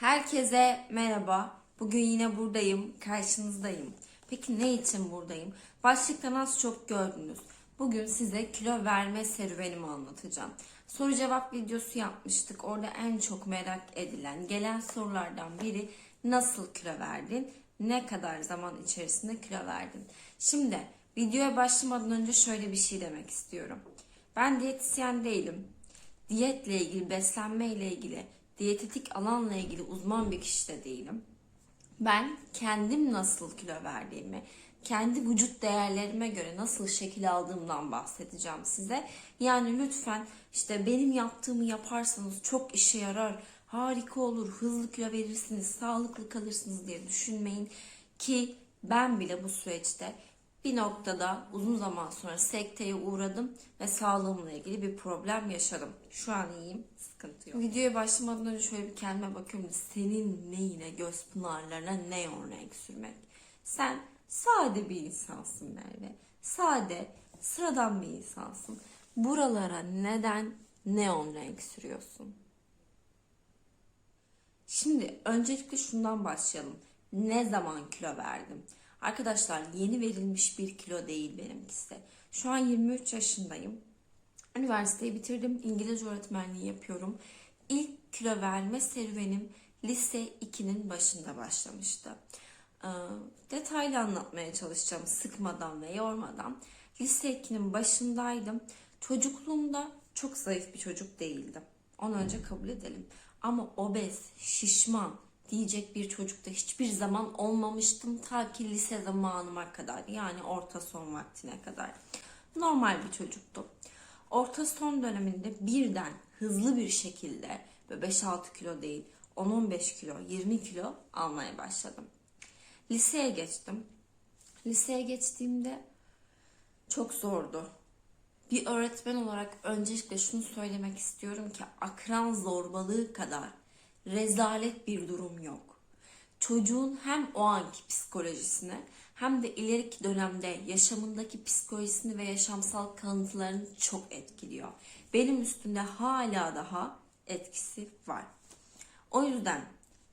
Herkese merhaba. Bugün yine buradayım, karşınızdayım. Peki ne için buradayım? Başlıktan az çok gördünüz. Bugün size kilo verme serüvenimi anlatacağım. Soru cevap videosu yapmıştık. Orada en çok merak edilen, gelen sorulardan biri nasıl kilo verdin? Ne kadar zaman içerisinde kilo verdin? Şimdi videoya başlamadan önce şöyle bir şey demek istiyorum. Ben diyetisyen değilim diyetle ilgili, beslenme ile ilgili, diyetetik alanla ilgili uzman bir kişi de değilim. Ben kendim nasıl kilo verdiğimi, kendi vücut değerlerime göre nasıl şekil aldığımdan bahsedeceğim size. Yani lütfen işte benim yaptığımı yaparsanız çok işe yarar, harika olur, hızlı kilo verirsiniz, sağlıklı kalırsınız diye düşünmeyin ki ben bile bu süreçte bir noktada uzun zaman sonra sekteye uğradım ve sağlığımla ilgili bir problem yaşadım. Şu an iyiyim, sıkıntı yok. Videoya başlamadan önce şöyle bir kendime bakıyorum. Senin neyine, göz pınarlarına ne örnek sürmek? Sen sade bir insansın Merve. Sade, sıradan bir insansın. Buralara neden neon renk sürüyorsun? Şimdi öncelikle şundan başlayalım. Ne zaman kilo verdim? Arkadaşlar yeni verilmiş bir kilo değil benimkisi. Şu an 23 yaşındayım. Üniversiteyi bitirdim. İngilizce öğretmenliği yapıyorum. İlk kilo verme serüvenim lise 2'nin başında başlamıştı. Ee, detaylı anlatmaya çalışacağım sıkmadan ve yormadan. Lise 2'nin başındaydım. Çocukluğumda çok zayıf bir çocuk değildim. Onu önce kabul edelim. Ama obez, şişman diyecek bir çocukta hiçbir zaman olmamıştım ta ki lise zamanıma kadar. Yani orta son vaktine kadar. Normal bir çocuktum. Orta son döneminde birden hızlı bir şekilde böyle 5-6 kilo değil 10-15 kilo 20 kilo almaya başladım. Liseye geçtim. Liseye geçtiğimde çok zordu. Bir öğretmen olarak öncelikle şunu söylemek istiyorum ki akran zorbalığı kadar rezalet bir durum yok. Çocuğun hem o anki psikolojisine hem de ileriki dönemde yaşamındaki psikolojisini ve yaşamsal kalıntılarını çok etkiliyor. Benim üstünde hala daha etkisi var. O yüzden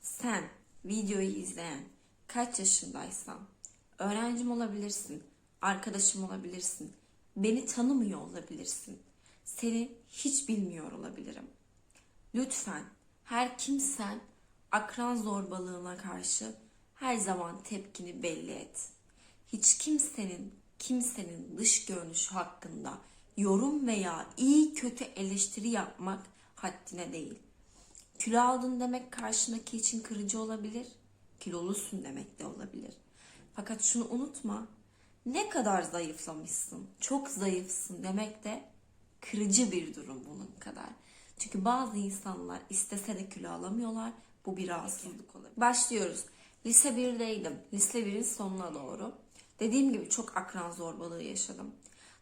sen videoyu izleyen kaç yaşındaysan öğrencim olabilirsin, arkadaşım olabilirsin, beni tanımıyor olabilirsin, seni hiç bilmiyor olabilirim. Lütfen her kimsen akran zorbalığına karşı her zaman tepkini belli et. Hiç kimsenin kimsenin dış görünüşü hakkında yorum veya iyi kötü eleştiri yapmak haddine değil. Kilo aldın demek karşındaki için kırıcı olabilir, kilolusun demek de olabilir. Fakat şunu unutma, ne kadar zayıflamışsın, çok zayıfsın demek de kırıcı bir durum bunun kadar. Çünkü bazı insanlar istese de kilo alamıyorlar. Bu bir rahatsızlık olabilir. Başlıyoruz. Lise 1'deydim. Lise 1'in sonuna doğru. Dediğim gibi çok akran zorbalığı yaşadım.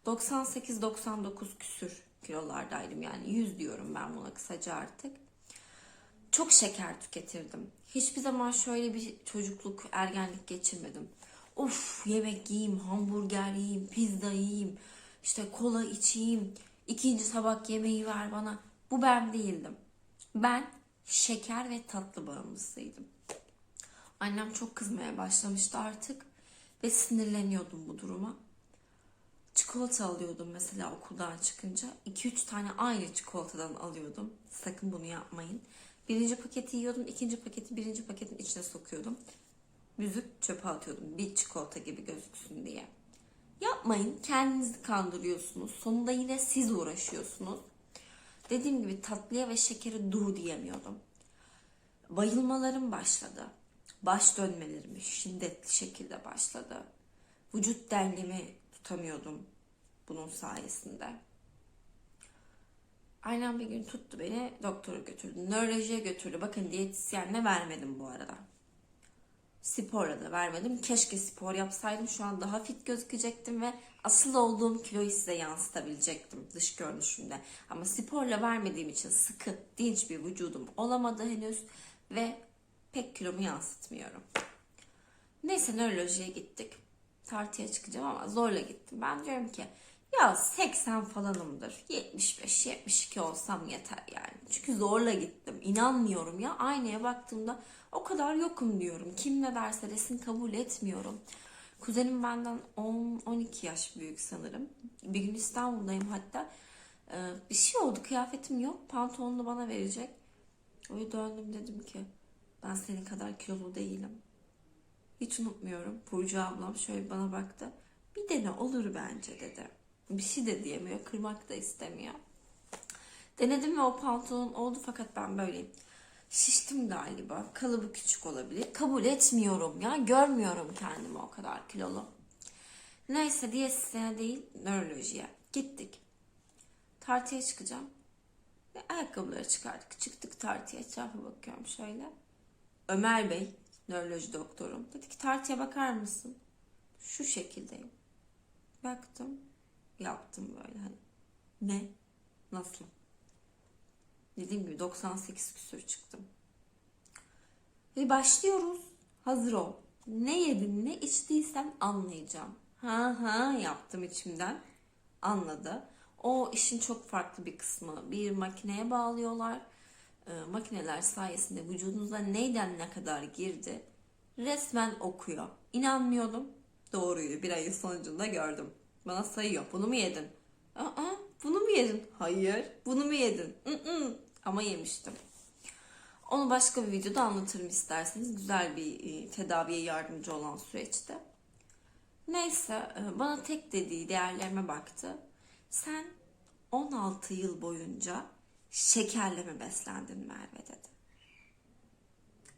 98-99 küsür kilolardaydım. Yani 100 diyorum ben buna kısaca artık. Çok şeker tüketirdim. Hiçbir zaman şöyle bir çocukluk, ergenlik geçirmedim. Of yemek yiyeyim, hamburger yiyeyim, pizza yiyeyim, işte kola içeyim, ikinci tabak yemeği ver bana. Bu ben değildim. Ben şeker ve tatlı bağımlısıydım. Annem çok kızmaya başlamıştı artık ve sinirleniyordum bu duruma. Çikolata alıyordum mesela okuldan çıkınca. 2-3 tane aynı çikolatadan alıyordum. Sakın bunu yapmayın. Birinci paketi yiyordum, ikinci paketi birinci paketin içine sokuyordum. Büzüp çöpe atıyordum. Bir çikolata gibi gözüksün diye. Yapmayın, kendinizi kandırıyorsunuz. Sonunda yine siz uğraşıyorsunuz. Dediğim gibi tatlıya ve şekere dur diyemiyordum. Bayılmalarım başladı. Baş dönmelerim şiddetli şekilde başladı. Vücut dengemi tutamıyordum bunun sayesinde. Aynen bir gün tuttu beni doktora götürdü. Nörolojiye götürdü. Bakın diyetisyenle vermedim bu arada. Sporla da vermedim. Keşke spor yapsaydım. Şu an daha fit gözükecektim ve asıl olduğum kiloyu size yansıtabilecektim dış görünüşümde. Ama sporla vermediğim için sıkı, dinç bir vücudum olamadı henüz ve pek kilomu yansıtmıyorum. Neyse nörolojiye gittik. Tartıya çıkacağım ama zorla gittim. Ben diyorum ki Ya 80 falanımdır. 75-72 olsam yeter yani. Çünkü zorla gittim. İnanmıyorum ya. Aynaya baktığımda o kadar yokum diyorum. Kim ne derse desin kabul etmiyorum. Kuzenim benden 10-12 yaş büyük sanırım. Bir gün İstanbul'dayım hatta. Ee, bir şey oldu kıyafetim yok. Pantolonunu bana verecek. Öyle döndüm dedim ki ben senin kadar kilolu değilim. Hiç unutmuyorum. Burcu ablam şöyle bana baktı. Bir dene olur bence dedi. Bir şey de diyemiyor. Kırmak da istemiyor. Denedim ve o pantolon oldu fakat ben böyleyim. Şiştim galiba. Kalıbı küçük olabilir. Kabul etmiyorum ya. Görmüyorum kendimi o kadar kilolu. Neyse diyetisyene değil nörolojiye. Gittik. Tartıya çıkacağım. Ve ayakkabıları çıkardık. Çıktık tartıya. Etrafa bakıyorum şöyle. Ömer Bey, nöroloji doktorum. Dedi ki tartıya bakar mısın? Şu şekildeyim. Baktım. Yaptım böyle hani. Ne? Nasıl? Dediğim gibi 98 küsür çıktım. Ve başlıyoruz. Hazır ol. Ne yedin ne içtiysen anlayacağım. Ha ha yaptım içimden. Anladı. O işin çok farklı bir kısmı. Bir makineye bağlıyorlar. Ee, makineler sayesinde vücudunuza neyden ne kadar girdi resmen okuyor. İnanmıyordum. Doğruydu. Bir ayın sonucunda gördüm. Bana sayıyor. Bunu mu yedin? Aa, bunu mu yedin? Hayır. Bunu mu yedin? Mm-mm. Ama yemiştim. Onu başka bir videoda anlatırım isterseniz. Güzel bir e, tedaviye yardımcı olan süreçte. Neyse e, bana tek dediği değerlerime baktı. Sen 16 yıl boyunca şekerle mi beslendin Merve dedi.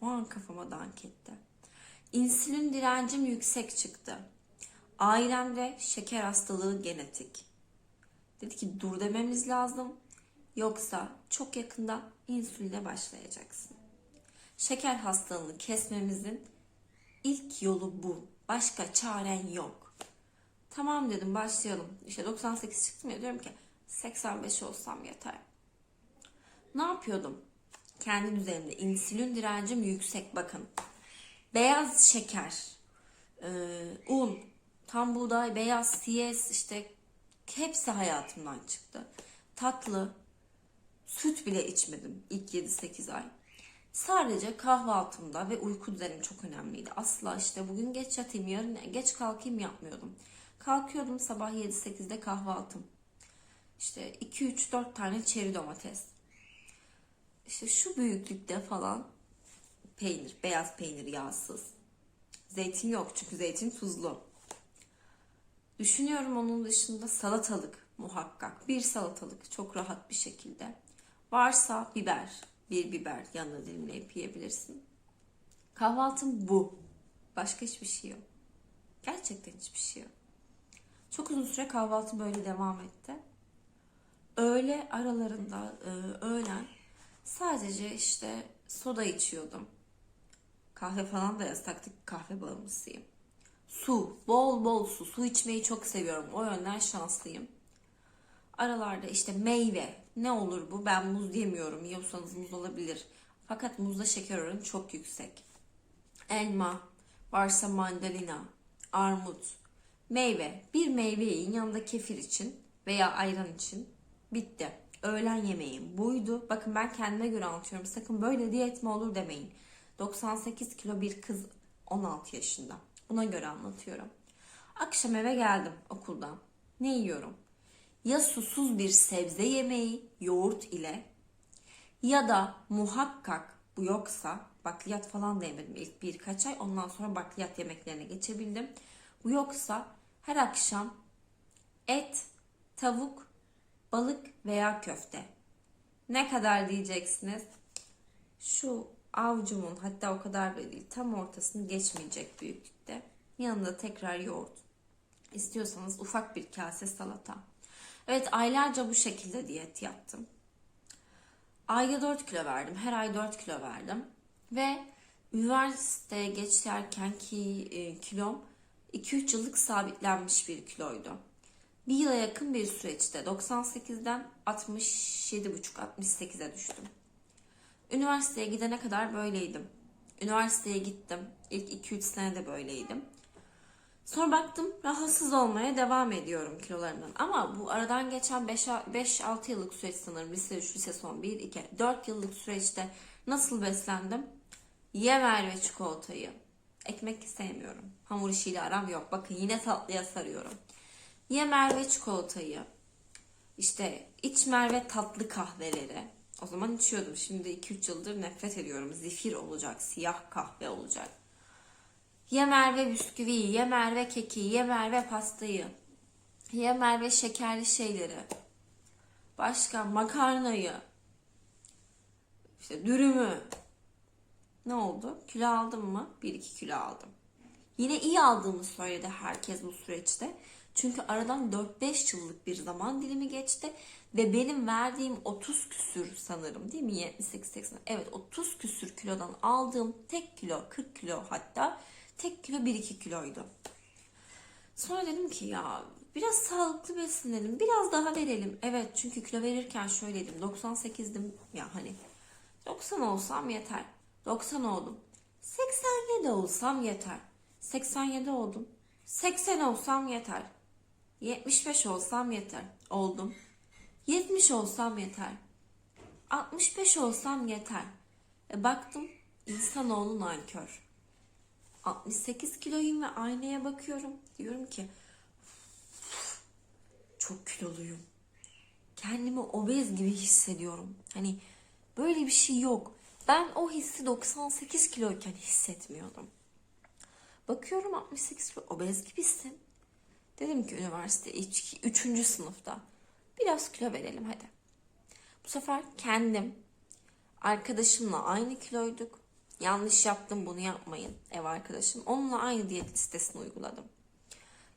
O an kafama dank etti. İnsülin direncim yüksek çıktı. Ailemde şeker hastalığı genetik. Dedi ki dur dememiz lazım. Yoksa çok yakında insüline başlayacaksın. Şeker hastalığını kesmemizin ilk yolu bu. Başka çaren yok. Tamam dedim başlayalım. İşte 98 çıktım ya diyorum ki 85 olsam yeter. Ne yapıyordum? Kendim üzerimde insülin direncim yüksek bakın. Beyaz şeker, un, tam buğday, beyaz siyes işte hepsi hayatımdan çıktı. Tatlı, süt bile içmedim ilk 7-8 ay. Sadece kahvaltımda ve uyku düzenim çok önemliydi. Asla işte bugün geç yatayım, yarın geç kalkayım yapmıyordum. Kalkıyordum sabah 7-8'de kahvaltım. İşte 2-3-4 tane çeri domates. İşte şu büyüklükte falan peynir, beyaz peynir yağsız. Zeytin yok çünkü zeytin tuzlu. Düşünüyorum onun dışında salatalık muhakkak. Bir salatalık çok rahat bir şekilde. Varsa biber, bir biber yanına dilimleyip yiyebilirsin. Kahvaltım bu. Başka hiçbir şey yok. Gerçekten hiçbir şey yok. Çok uzun süre kahvaltı böyle devam etti. Öğle aralarında e, öğlen sadece işte soda içiyordum. Kahve falan da yasaktık. Kahve bağımlısıyım. Su. Bol bol su. Su içmeyi çok seviyorum. O yönden şanslıyım. Aralarda işte meyve. Ne olur bu? Ben muz yemiyorum. Yiyorsanız muz olabilir. Fakat muzda şeker oranı çok yüksek. Elma. Varsa mandalina. Armut. Meyve. Bir meyve yiyin yanında kefir için veya ayran için. Bitti. Öğlen yemeğim buydu. Bakın ben kendime göre anlatıyorum. Sakın böyle diyet mi olur demeyin. 98 kilo bir kız 16 yaşında. Buna göre anlatıyorum. Akşam eve geldim okuldan. Ne yiyorum? Ya susuz bir sebze yemeği yoğurt ile ya da muhakkak bu yoksa bakliyat falan da yemedim ilk birkaç ay. Ondan sonra bakliyat yemeklerine geçebildim. Bu yoksa her akşam et, tavuk, balık veya köfte. Ne kadar diyeceksiniz? Şu avucumun hatta o kadar bile değil tam ortasını geçmeyecek büyüklükte. Yanında tekrar yoğurt. İstiyorsanız ufak bir kase salata. Evet aylarca bu şekilde diyet yaptım. Ayda 4 kilo verdim. Her ay 4 kilo verdim. Ve üniversiteye geçerken ki e, kilom 2-3 yıllık sabitlenmiş bir kiloydu. Bir yıla yakın bir süreçte 98'den 67,5-68'e düştüm. Üniversiteye gidene kadar böyleydim. Üniversiteye gittim. İlk 2-3 sene de böyleydim. Sonra baktım rahatsız olmaya devam ediyorum kilolarımdan. Ama bu aradan geçen 5-6 yıllık süreç sanırım. Lise 3, lise son 1, 2, 4 yıllık süreçte nasıl beslendim? Ye ve çikolatayı. Ekmek sevmiyorum. Hamur işiyle aram yok. Bakın yine tatlıya sarıyorum. Ye Merve çikolatayı. İşte iç Merve tatlı kahveleri. O zaman içiyordum. Şimdi 2-3 yıldır nefret ediyorum. Zifir olacak, siyah kahve olacak. Ye Merve bisküviyi, ye Merve keki, ye Merve pastayı. Ye Merve şekerli şeyleri. Başka makarnayı. İşte dürümü. Ne oldu? Kilo aldım mı? 1-2 kilo aldım. Yine iyi aldığımı söyledi herkes bu süreçte. Çünkü aradan 4-5 yıllık bir zaman dilimi geçti ve benim verdiğim 30 küsür sanırım değil mi? 78-80 evet 30 küsür kilodan aldığım tek kilo 40 kilo hatta tek kilo 1-2 kiloydu. Sonra dedim ki ya biraz sağlıklı beslenelim biraz daha verelim. Evet çünkü kilo verirken şöyleydim 98'dim ya hani 90 olsam yeter. 90 oldum. 87 olsam yeter. 87 oldum. 80 olsam yeter. 75 olsam yeter. Oldum. 70 olsam yeter. 65 olsam yeter. E baktım insanoğlu nankör. 68 kiloyum ve aynaya bakıyorum. Diyorum ki çok kiloluyum. Kendimi obez gibi hissediyorum. Hani böyle bir şey yok. Ben o hissi 98 kiloyken hissetmiyordum. Bakıyorum 68 kilo obez gibisin. Dedim ki üniversite 3. sınıfta biraz kilo verelim hadi. Bu sefer kendim arkadaşımla aynı kiloyduk. Yanlış yaptım bunu yapmayın ev arkadaşım. Onunla aynı diyet listesini uyguladım.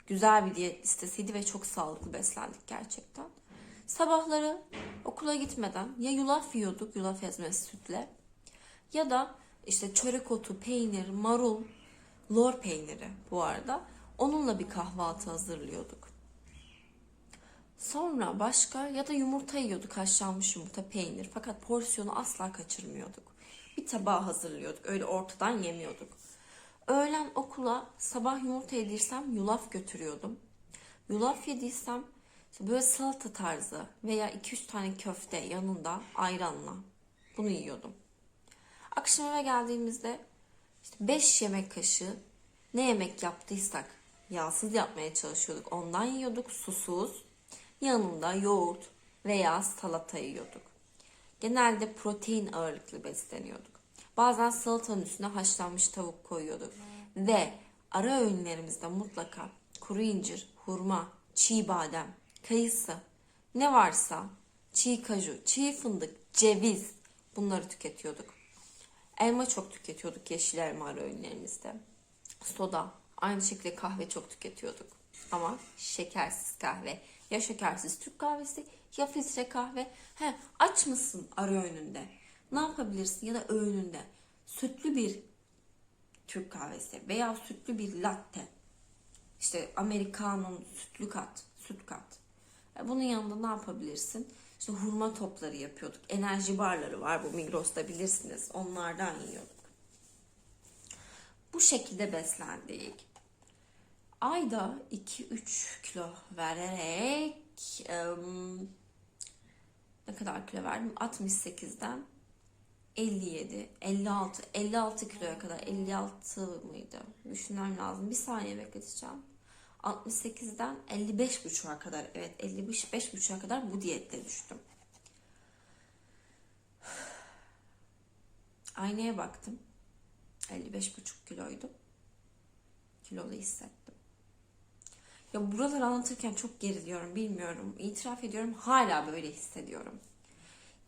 Güzel bir diyet listesiydi ve çok sağlıklı beslendik gerçekten. Sabahları okula gitmeden ya yulaf yiyorduk, yulaf ezmesi sütle ya da işte çörek otu, peynir, marul, lor peyniri bu arada. Onunla bir kahvaltı hazırlıyorduk. Sonra başka ya da yumurta yiyorduk, haşlanmış yumurta, peynir. Fakat porsiyonu asla kaçırmıyorduk. Bir tabağı hazırlıyorduk, öyle ortadan yemiyorduk. Öğlen okula sabah yumurta yedirsem yulaf götürüyordum. Yulaf yediysem böyle salata tarzı veya 2-3 tane köfte yanında ayranla bunu yiyordum. Akşam eve geldiğimizde işte 5 yemek kaşığı ne yemek yaptıysak yağsız yapmaya çalışıyorduk. Ondan yiyorduk susuz. Yanında yoğurt veya salata yiyorduk. Genelde protein ağırlıklı besleniyorduk. Bazen salatanın üstüne haşlanmış tavuk koyuyorduk. Ve ara öğünlerimizde mutlaka kuru incir, hurma, çiğ badem, kayısı ne varsa çiğ kaju, çiğ fındık, ceviz bunları tüketiyorduk. Elma çok tüketiyorduk yeşil elma ara öğünlerimizde. Soda, aynı şekilde kahve çok tüketiyorduk. Ama şekersiz kahve. Ya şekersiz Türk kahvesi ya filtre kahve. He, aç mısın ara öğününde? Ne yapabilirsin ya da öğününde? Sütlü bir Türk kahvesi veya sütlü bir latte. İşte Amerikanın sütlü kat, süt kat. E, Bunun yanında ne yapabilirsin? İşte hurma topları yapıyorduk. Enerji barları var bu Migros'ta bilirsiniz. Onlardan yiyorduk. Bu şekilde beslendik. Ayda 2-3 kilo vererek em, ne kadar kilo verdim? 68'den 57, 56, 56 kiloya kadar 56 mıydı? Düşünmem lazım. Bir saniye bekleteceğim. 68'den 55,5'a kadar evet 55,5'a kadar bu diyette düştüm. Aynaya baktım. 55,5 kiloydum. Kilolu hissettim. Ya buraları anlatırken çok geriliyorum bilmiyorum. İtiraf ediyorum hala böyle hissediyorum.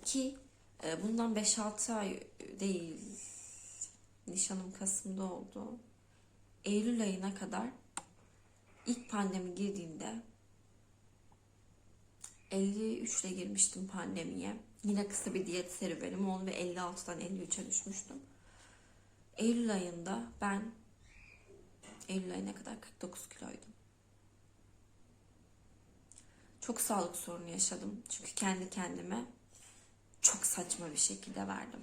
Ki e, bundan 5-6 ay değil nişanım Kasım'da oldu. Eylül ayına kadar ilk pandemi girdiğinde 53 ile girmiştim pandemiye. Yine kısa bir diyet serüvenim oldu ve 56'dan 53'e düşmüştüm. Eylül ayında ben Eylül ayına kadar 49 kiloydum. Çok sağlık sorunu yaşadım. Çünkü kendi kendime çok saçma bir şekilde verdim.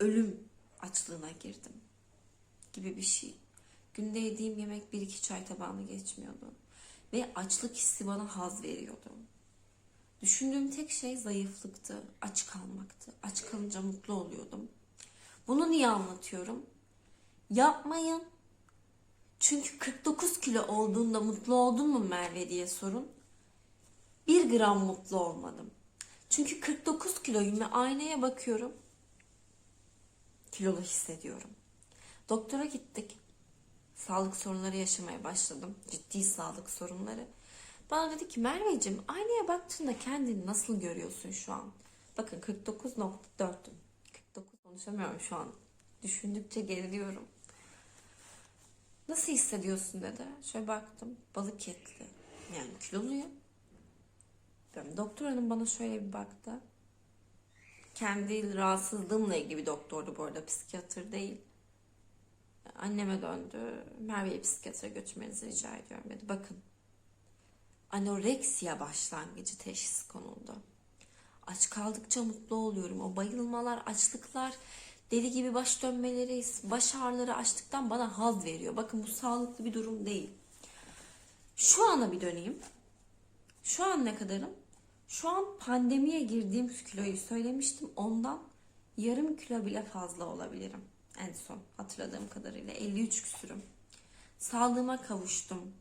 Ölüm açlığına girdim gibi bir şey. Günde yediğim yemek bir iki çay tabağını geçmiyordu. Ve açlık hissi bana haz veriyordu. Düşündüğüm tek şey zayıflıktı, aç kalmaktı. Aç kalınca mutlu oluyordum. Bunu niye anlatıyorum? Yapmayın. Çünkü 49 kilo olduğunda mutlu oldun mu Merve diye sorun. Bir gram mutlu olmadım. Çünkü 49 kiloyum ve aynaya bakıyorum. Kilolu hissediyorum. Doktora gittik. Sağlık sorunları yaşamaya başladım. Ciddi sağlık sorunları. Bana dedi ki Merveciğim aynaya baktığında kendini nasıl görüyorsun şu an? Bakın 49.4'üm. 49 konuşamıyorum şu an. Düşündükçe geriliyorum. Nasıl hissediyorsun dedi. Şöyle baktım. Balık etli. Yani kiloluyum. Yani doktor hanım bana şöyle bir baktı. Kendi rahatsızlığımla ilgili bir doktordu bu arada. Psikiyatr değil. Anneme döndü. Merve'yi psikiyatra götürmenizi rica ediyorum dedi. Bakın. Anoreksiya başlangıcı teşhis konuldu. Aç kaldıkça mutlu oluyorum. O bayılmalar, açlıklar, deli gibi baş dönmeleri, baş ağrıları açlıktan bana haz veriyor. Bakın bu sağlıklı bir durum değil. Şu ana bir döneyim. Şu an ne kadarım? Şu an pandemiye girdiğim kiloyu söylemiştim. Ondan yarım kilo bile fazla olabilirim. En son hatırladığım kadarıyla 53 küsürüm. Sağlığıma kavuştum.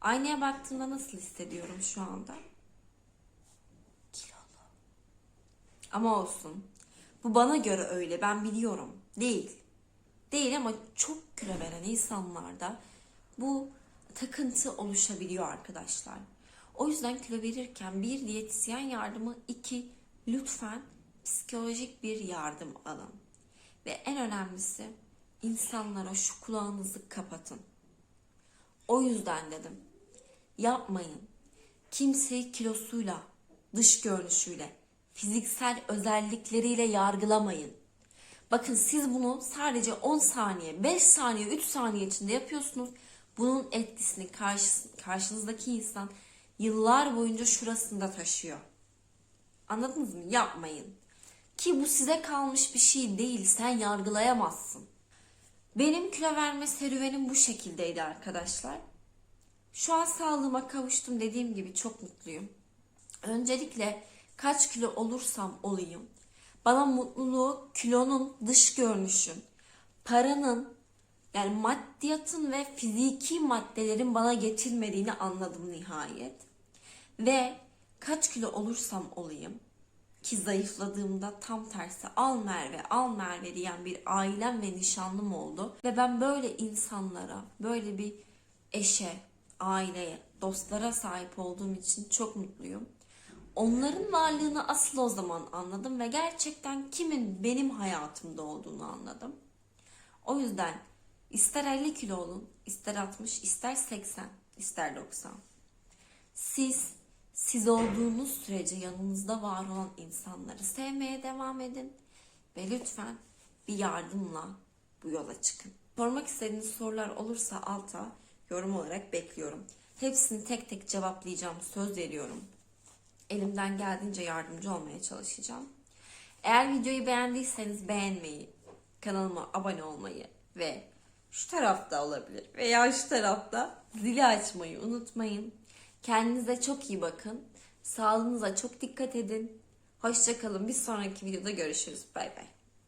Aynaya baktığımda nasıl hissediyorum şu anda? Kilolu. Ama olsun. Bu bana göre öyle. Ben biliyorum. Değil. Değil ama çok kilo veren insanlarda bu takıntı oluşabiliyor arkadaşlar. O yüzden kilo verirken bir diyetisyen yardımı, iki lütfen psikolojik bir yardım alın. Ve en önemlisi insanlara şu kulağınızı kapatın. O yüzden dedim. Yapmayın. Kimseyi kilosuyla, dış görünüşüyle, fiziksel özellikleriyle yargılamayın. Bakın siz bunu sadece 10 saniye, 5 saniye, 3 saniye içinde yapıyorsunuz. Bunun etkisini karşı, karşınızdaki insan yıllar boyunca şurasında taşıyor. Anladınız mı? Yapmayın. Ki bu size kalmış bir şey değil. Sen yargılayamazsın. Benim kilo verme serüvenim bu şekildeydi arkadaşlar. Şu an sağlığıma kavuştum dediğim gibi çok mutluyum. Öncelikle kaç kilo olursam olayım. Bana mutluluğu kilonun dış görünüşün, paranın yani maddiyatın ve fiziki maddelerin bana getirmediğini anladım nihayet. Ve kaç kilo olursam olayım ki zayıfladığımda tam tersi al Merve al Merve diyen bir ailem ve nişanlım oldu. Ve ben böyle insanlara, böyle bir eşe, aileye, dostlara sahip olduğum için çok mutluyum. Onların varlığını asıl o zaman anladım ve gerçekten kimin benim hayatımda olduğunu anladım. O yüzden ister 50 kilo olun, ister 60, ister 80, ister 90. Siz siz olduğunuz sürece yanınızda var olan insanları sevmeye devam edin ve lütfen bir yardımla bu yola çıkın. Sormak istediğiniz sorular olursa alta yorum olarak bekliyorum. Hepsini tek tek cevaplayacağım söz veriyorum. Elimden geldiğince yardımcı olmaya çalışacağım. Eğer videoyu beğendiyseniz beğenmeyi, kanalıma abone olmayı ve şu tarafta olabilir veya şu tarafta zili açmayı unutmayın. Kendinize çok iyi bakın. Sağlığınıza çok dikkat edin. Hoşçakalın. Bir sonraki videoda görüşürüz. Bay bay.